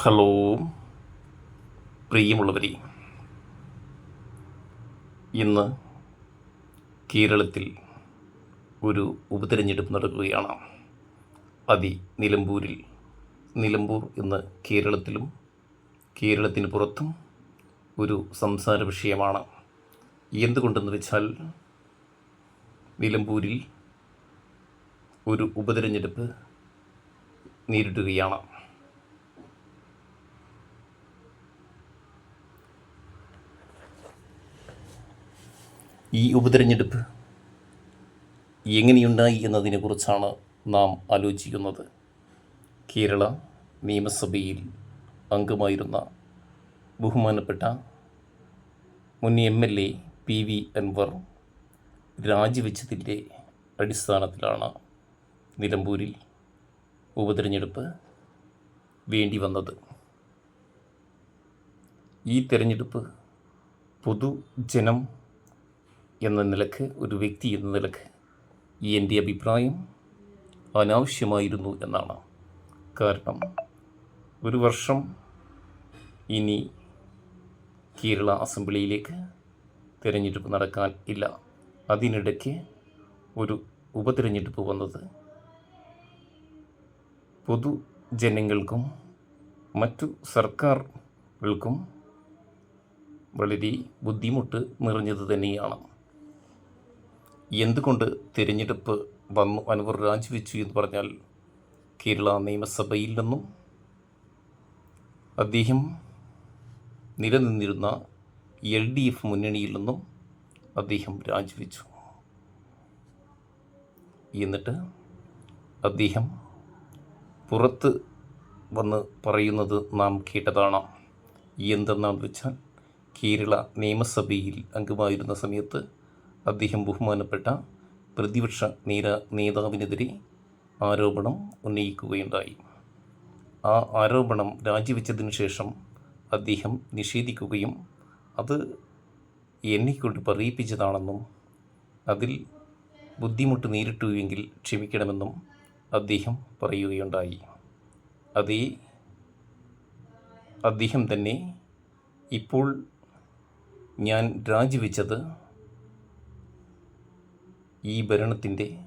Hello പ്രിയമുള്ളവരെ. ഇന്ന് കേരളത്തിൽ ഒരു ഉപതെരഞ്ഞെടുപ്പ് നടക്കുകയാണ്. അതി നിലമ്പൂരിൽ നിലമ്പൂർ ഇന്ന് കേരളത്തിലും കേരളത്തിന് പുറത്തും ഒരു സംസാര വിഷയമാണ്. എന്തുകൊണ്ടെന്ന് വെച്ചാൽ നിലമ്പൂരിൽ ഒരു ഉപതെരഞ്ഞെടുപ്പ് നേരിടുകയാണ്. ഈ ഉപതെരഞ്ഞെടുപ്പ് എങ്ങനെയുണ്ടായി എന്നതിനെക്കുറിച്ചാണ് നാം ആലോചിക്കുന്നത്. കേരള നിയമസഭയിൽ അംഗമായിരുന്ന ബഹുമാനപ്പെട്ട മുൻ M L A P V Anvar രാജിവെച്ചതിന്റെ അടിസ്ഥാനത്തിലാണ് നിലമ്പൂരിൽ ഉപതിരഞ്ഞെടുപ്പ് വേണ്ടി വന്നത്. ഈ തെരഞ്ഞെടുപ്പ് പൊതുജനം എന്ന നിലയ്ക്ക് ഒരു വ്യക്തി എന്ന നിലയ്ക്ക് എന്റെ അഭിപ്രായം അനാവശ്യമായിരുന്നു എന്നാണ്. കാരണം ഒരു വർഷം ഇനി കേരള അസംബ്ലിയിലേക്ക് തിരഞ്ഞെടുപ്പ് നടക്കാൻ ഇല്ല. അതിനിടയ്ക്ക് ഒരു ഉപതിരഞ്ഞെടുപ്പ് വന്നത് പൊതുജനങ്ങൾക്കും മറ്റു സർക്കാരുകൾക്കും വളരെ ബുദ്ധിമുട്ട് നിറഞ്ഞത് തന്നെയാണ്. എന്തുകൊണ്ട് തിരഞ്ഞെടുപ്പ് വന്നു? അൻവർ രാജിവെച്ചു എന്ന് പറഞ്ഞാൽ കേരള നിയമസഭയിൽ നിന്നും അദ്ദേഹം നിലനിന്നിരുന്ന എൽ ഡി എഫ് മുന്നണിയിൽ നിന്നും അദ്ദേഹം രാജിവെച്ചു. എന്നിട്ട് അദ്ദേഹം പുറത്ത് വന്ന് പറയുന്നത് നാം കേട്ടതാണ്. എന്തെന്നാന്ന് വെച്ചാൽ കേരള നിയമസഭയിൽ അംഗമായിരുന്ന സമയത്ത് അദ്ദേഹം ബഹുമാനപ്പെട്ട പ്രതിപക്ഷ നേര നേതാവിനെതിരെ ആരോപണം ഉന്നയിക്കുകയുണ്ടായി. ആ ആരോപണം രാജിവെച്ചതിന് ശേഷം അദ്ദേഹം നിഷേധിക്കുകയും അത് എന്നെക്കൊണ്ട് പറയിപ്പിച്ചതാണെന്നും അതിൽ ബുദ്ധിമുട്ട് നേരിട്ടുവെങ്കിൽ ക്ഷമിക്കണമെന്നും അദ്ദേഹം പറയുകയുണ്ടായി. അതേ അദ്ദേഹം തന്നെ ഇപ്പോൾ ഞാൻ രാജിവെച്ചത് ഈ ഭരണത്തിന്റെ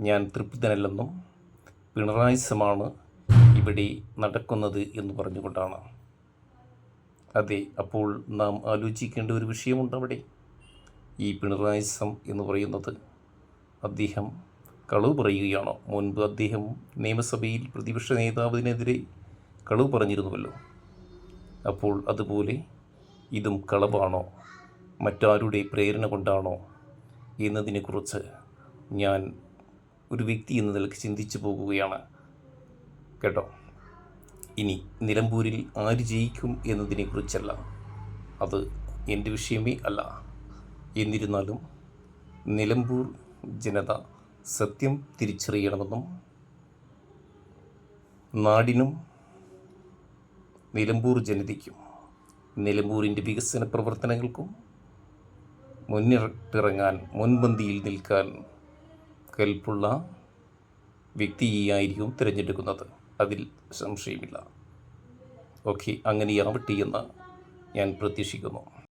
ഞാൻ തൃപ്തനല്ലെന്നും പിണറായിസമാണ് ഇവിടെ നടക്കുന്നത് എന്ന് പറഞ്ഞുകൊണ്ടാണ്. അതെ അപ്പോൾ നാം ആലോചിക്കേണ്ട ഒരു വിഷയമുണ്ട് അവിടെ. ഈ പിണറായിസം എന്ന് പറയുന്നത് അദ്ദേഹം കളവ് പറയുകയാണോ. മുൻപ് അദ്ദേഹം നിയമസഭയിൽ പ്രതിപക്ഷ നേതാവിനെതിരെ കളവ് പറഞ്ഞിരുന്നുവല്ലോ. അപ്പോൾ അതുപോലെ ഇതും കളവാണോ? മറ്റാരുടെ പ്രേരണ കൊണ്ടാണോ എന്നതിനെക്കുറിച്ച് ഞാൻ ഒരു വ്യക്തി എന്ന നിലയ്ക്ക് ചിന്തിച്ചു പോകുകയാണ് കേട്ടോ. ഇനി നിലമ്പൂരിൽ ആര് ജയിക്കും എന്നതിനെക്കുറിച്ചല്ല. അത് എന്റെ വിഷയമേ അല്ല. എന്നിരുന്നാലും നിലമ്പൂർ ജനത സത്യം തിരിച്ചറിയണമെന്നും നാടിനും നിലമ്പൂർ ജനതയ്ക്കും നിലമ്പൂരിന്റെ വികസന പ്രവർത്തനങ്ങൾക്കും മുന്നിട്ടിറങ്ങാൻ മുൻപന്തിയിൽ നിൽക്കാൻ കെൽപ്പുള്ള വ്യക്തിയായിരിക്കും തിരഞ്ഞെടുക്കുന്നത്. അതിൽ സംശയമില്ല. ഓക്കെ അങ്ങനെയാവട്ടെ എന്ന് ഞാൻ പ്രതീക്ഷിക്കുന്നു.